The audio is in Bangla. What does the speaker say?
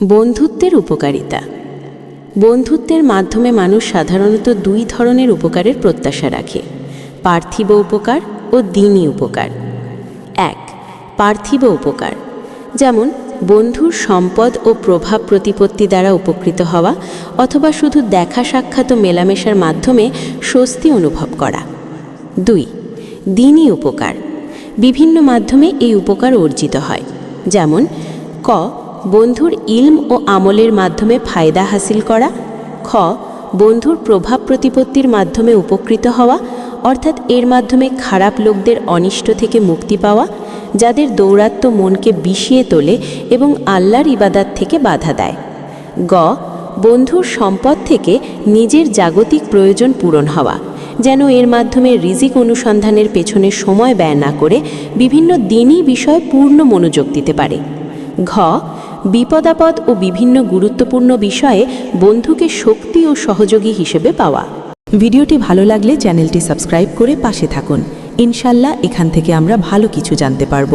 বন্ধুত্বের উপকারিতা। বন্ধুত্বের মাধ্যমে মানুষ সাধারণত দুই ধরনের উপকারের প্রত্যাশা রাখে, পার্থিব উপকার ও দিনই উপকার। এক, পার্থিব উপকার, যেমন বন্ধুর সম্পদ ও প্রভাব প্রতিপত্তি দ্বারা উপকৃত হওয়া অথবা শুধু দেখা সাক্ষাৎ ও মেলামেশার মাধ্যমে স্বস্তি অনুভব করা। দুই দিনই উপকার, বিভিন্ন মাধ্যমে এই উপকার অর্জিত হয়, যেমন ক বন্ধুর ইলম ও আমলের মাধ্যমে ফায়দা হাসিল করা, খ, বন্ধুর প্রভাব প্রতিপত্তির মাধ্যমে উপকৃত হওয়া, অর্থাৎ এর মাধ্যমে খারাপ লোকদের অনিষ্ট থেকে মুক্তি পাওয়া, যাদের দৌরাত্ম্য মনকে বিষিয়ে তোলে এবং আল্লাহর ইবাদাত থেকে বাধা দেয়। গ, বন্ধুর সম্পদ থেকে নিজের জাগতিক প্রয়োজন পূরণ হওয়া, যেন এর মাধ্যমে রিজিক অনুসন্ধানের পেছনে সময় ব্যয় না করে বিভিন্ন দিনই বিষয়ে পূর্ণ মনোযোগ দিতে পারে। ঘ বিপদাপদ ও বিভিন্ন গুরুত্বপূর্ণ বিষয়ে বন্ধুকে শক্তি ও সহযোগী হিসেবে পাওয়া। ভিডিওটি ভালো লাগলে চ্যানেলটি সাবস্ক্রাইব করে পাশে থাকুন। ইনশাল্লাহ এখান থেকে আমরা ভালো কিছু জানতে পারব।